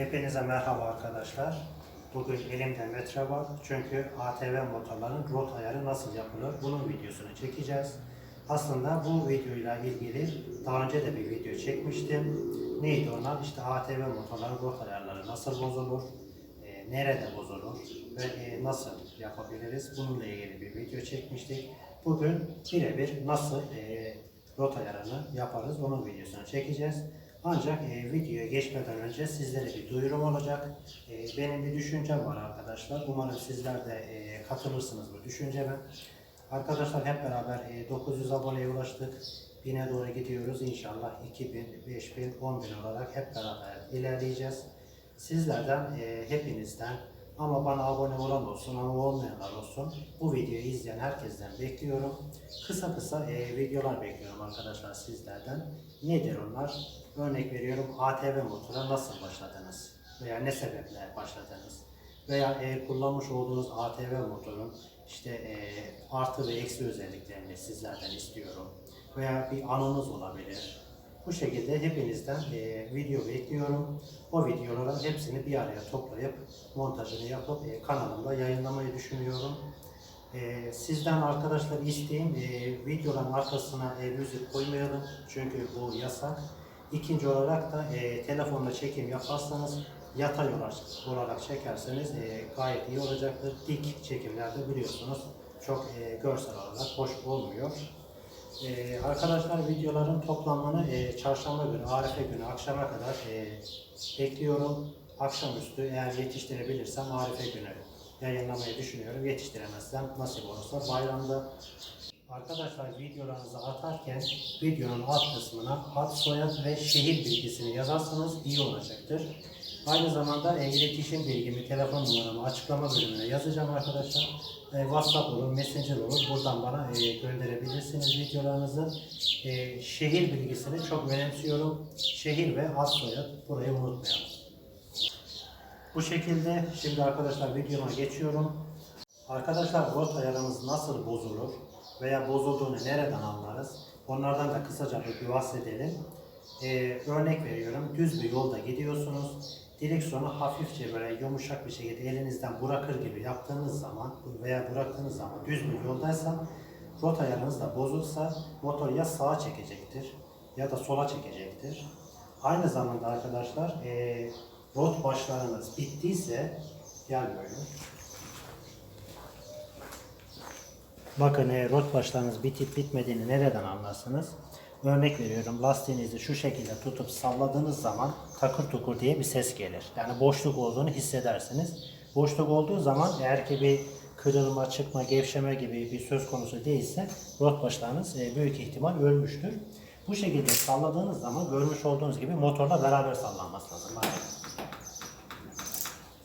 Hepinize merhaba arkadaşlar. Bugün elimde metre var. Çünkü ATV motorların rot ayarı nasıl yapılır bunun videosunu çekeceğiz. Aslında bu videoyla ilgili daha önce de bir video çekmiştim. Neydi onlar? İşte ATV motorların rot ayarları nasıl bozulur, e, nerede bozulur ve e, nasıl yapabiliriz bununla ilgili bir video çekmiştik. Bugün birebir nasıl e, rot ayarını yaparız onun videosunu çekeceğiz. Ancak e, videoya geçmeden önce sizlere bir duyurum olacak. E, benim bir düşüncem var arkadaşlar. Umarım sizler de e, katılırsınız bu düşünceme. Arkadaşlar hep beraber e, 900 aboneye ulaştık. 1000'e doğru gidiyoruz. İnşallah 2000, 5000, 10000 olarak hep beraber ilerleyeceğiz. Sizlerden, e, hepinizden ama bana abone olan olsun ama olmayanlar olsun bu videoyu izleyen herkesten bekliyorum. Kısa kısa e, videolar bekliyorum arkadaşlar sizlerden. Nedir onlar? Örnek veriyorum ATV motora nasıl başladınız? Veya ne sebeple başladınız? Veya e, kullanmış olduğunuz ATV motorun işte e, artı ve eksi özelliklerini sizlerden istiyorum. Veya bir anınız olabilir. Bu şekilde hepinizden e, video bekliyorum. O videoların hepsini bir araya toplayıp montajını yapıp e, kanalımda yayınlamayı düşünüyorum. E, sizden arkadaşlar isteğim e, videoların arkasına e, müzik koymayalım çünkü bu yasak. İkinci olarak da e, telefonla çekim yaparsanız yatay olarak, çekerseniz e, gayet iyi olacaktır. Dik çekimlerde biliyorsunuz çok e, görsel olarak hoş olmuyor. Ee, arkadaşlar videoların toplamını e, çarşamba günü, Arife günü akşama kadar e, bekliyorum. Akşamüstü eğer yetiştirebilirsem Arife günü yayınlamayı düşünüyorum. Yetiştiremezsem nasip olursa bayramda. Arkadaşlar videolarınızı atarken videonun alt kısmına ad, soyad ve şehir bilgisini yazarsanız iyi olacaktır. Aynı zamanda e, iletişim bilgimi, telefon numaramı açıklama bölümüne yazacağım arkadaşlar. E, WhatsApp olur, Messenger olur. Buradan bana e, gönderebilirsiniz videolarınızı. E, şehir bilgisini çok önemsiyorum. Şehir ve ad soyad burayı unutmayalım. Bu şekilde şimdi arkadaşlar videoma geçiyorum. Arkadaşlar rot ayarımız nasıl bozulur veya bozulduğunu nereden anlarız? Onlardan da kısaca bir bahsedelim. Ee, örnek veriyorum. Düz bir yolda gidiyorsunuz. Direksiyonu hafifçe böyle yumuşak bir şekilde elinizden bırakır gibi yaptığınız zaman veya bıraktığınız zaman düz bir yoldaysa rot ayarınız da bozulsa motor ya sağa çekecektir ya da sola çekecektir. Aynı zamanda arkadaşlar ee, rot başlarınız bittiyse gel böyle. Bakın e, rot başlarınız bitip bitmediğini nereden anlarsınız? Örnek veriyorum lastiğinizi şu şekilde tutup salladığınız zaman takır tukur diye bir ses gelir. Yani boşluk olduğunu hissedersiniz. Boşluk olduğu zaman eğer ki bir kırılma, çıkma, gevşeme gibi bir söz konusu değilse rot başlarınız e, büyük ihtimal ölmüştür. Bu şekilde salladığınız zaman görmüş olduğunuz gibi motorla beraber sallanması lazım.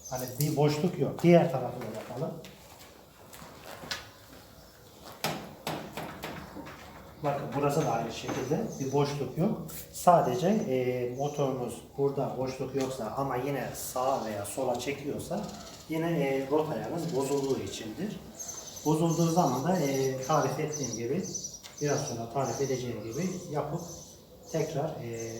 Hani, bir boşluk yok. Diğer tarafı da Bakın burası da aynı şekilde bir boşluk yok. Sadece e, motorunuz burada boşluk yoksa ama yine sağa veya sola çekiyorsa yine e, rot ayarınız bozulduğu içindir. Bozulduğu zaman da e, tarif ettiğim gibi biraz sonra tarif edeceğim gibi yapıp tekrar e,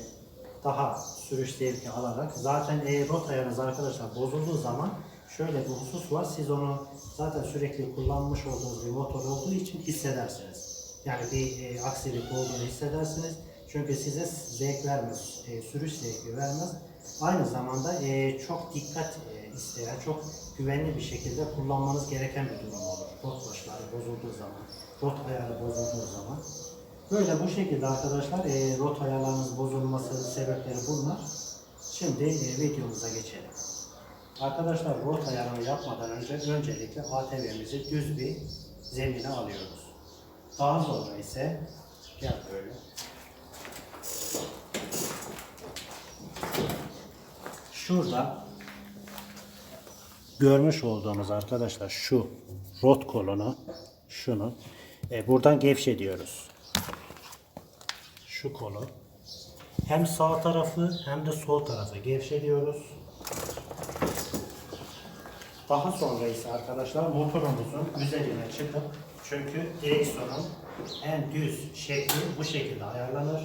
daha sürüş zevki alarak zaten e, rot ayarınız arkadaşlar bozulduğu zaman şöyle bir husus var. Siz onu zaten sürekli kullanmış olduğunuz bir motor olduğu için hissedersiniz. Yani bir e, aksilik olduğunu hissedersiniz. Çünkü size zevk vermez, e, sürüş zevki vermez. Aynı zamanda e, çok dikkat e, isteyen, çok güvenli bir şekilde kullanmanız gereken bir durum olur. Rot başları bozulduğu zaman, rot ayarı bozulduğu zaman. Böyle bu şekilde arkadaşlar e, rot ayarlarınız bozulması sebepleri bunlar. Şimdi e, videomuza geçelim. Arkadaşlar rot ayarını yapmadan önce öncelikle ATV'mizi düz bir zemine alıyoruz. Daha sonra ise gel böyle. Şurada görmüş olduğunuz arkadaşlar şu rot kolunu şunu e, buradan gevşe diyoruz. Şu kolu hem sağ tarafı hem de sol tarafı gevşeliyoruz. Daha sonra ise arkadaşlar motorumuzun üzerine çıkıp çünkü direksiyonun en düz şekli bu şekilde ayarlanır.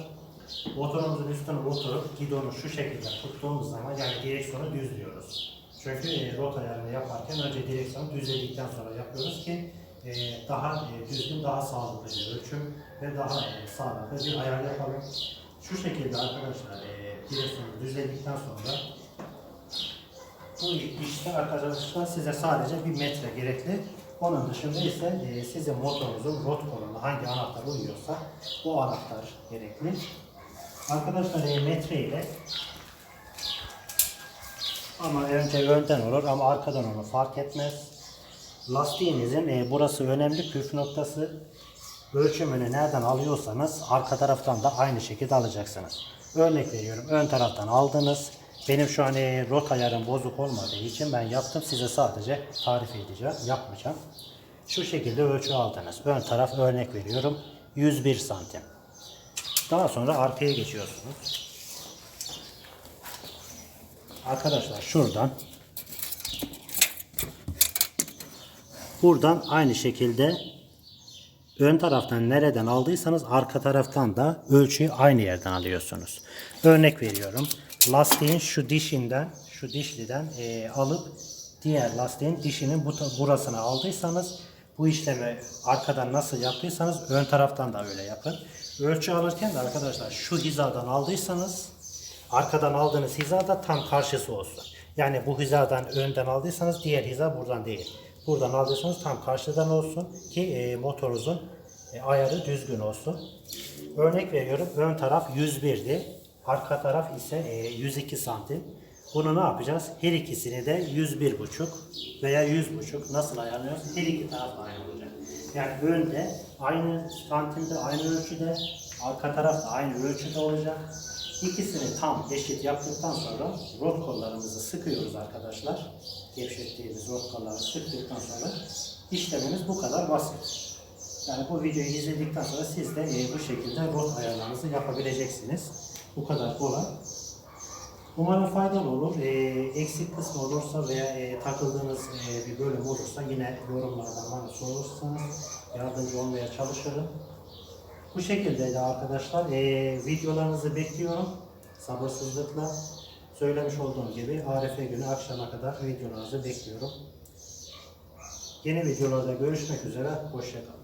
Motorumuzun üstüne oturup gidonu şu şekilde tuttuğumuz zaman yani direksiyonu düzlüyoruz. Çünkü e, rot ayarını yaparken önce direksiyonu düzledikten sonra yapıyoruz ki e, daha e, düzgün, daha sağlıklı bir ölçüm ve daha e, sağlıklı bir ayar yapalım. Şu şekilde arkadaşlar e, direksiyonu düzledikten sonra bu işte arkadaşlar size sadece bir metre gerekli. Onun dışında ise e, sizin motorunuzun rot koluna hangi anahtar uyuyorsa o anahtar gerekli. Arkadaşlar e, metre ile ama önce önden olur ama arkadan onu fark etmez. Lastiğinizin e, burası önemli püf noktası. Ölçümünü nereden alıyorsanız arka taraftan da aynı şekilde alacaksınız. Örnek veriyorum ön taraftan aldınız. Benim şu an e, rot ayarım bozuk olmadığı için ben yaptım. Size sadece tarif edeceğim, yapmayacağım. Şu şekilde ölçü aldınız. Ön taraf örnek veriyorum 101 santim. Daha sonra arkaya geçiyorsunuz. Arkadaşlar şuradan buradan aynı şekilde ön taraftan nereden aldıysanız arka taraftan da ölçüyü aynı yerden alıyorsunuz. Örnek veriyorum. Lastiğin şu dişinden, şu dişliden eee, alıp diğer lastiğin dişinin bu burasına aldıysanız bu işlemi arkadan nasıl yaptıysanız ön taraftan da öyle yapın. Ölçü alırken de arkadaşlar şu hizadan aldıysanız arkadan aldığınız hizada tam karşısı olsun. Yani bu hizadan önden aldıysanız diğer hiza buradan değil. Buradan aldıysanız tam karşıdan olsun ki e, motorunuzun e, ayarı düzgün olsun. Örnek veriyorum ön taraf 101'di. Arka taraf ise e, 102 santim. Bunu ne yapacağız? Her ikisini de 101,5 veya 100,5 nasıl ayarlıyoruz? Her iki taraf aynı olacak. Yani önde aynı santimde, aynı ölçüde, arka taraf da aynı ölçüde olacak. İkisini tam eşit yaptıktan sonra rot kollarımızı sıkıyoruz arkadaşlar. Gevşettiğimiz rot kolları sıktıktan sonra işlemimiz bu kadar basit. Yani bu videoyu izledikten sonra siz de e, bu şekilde rot ayarlarınızı yapabileceksiniz. Bu kadar kolay. Umarım faydalı olur. E, eksik kısmı olursa veya e, takıldığınız e, bir bölüm olursa yine yorumlardan bana sorursanız yardımcı olmaya çalışırım. Bu şekilde de arkadaşlar e, videolarınızı bekliyorum. Sabırsızlıkla. Söylemiş olduğum gibi Arife günü akşama kadar videolarınızı bekliyorum. Yeni videolarda görüşmek üzere. Hoşçakalın.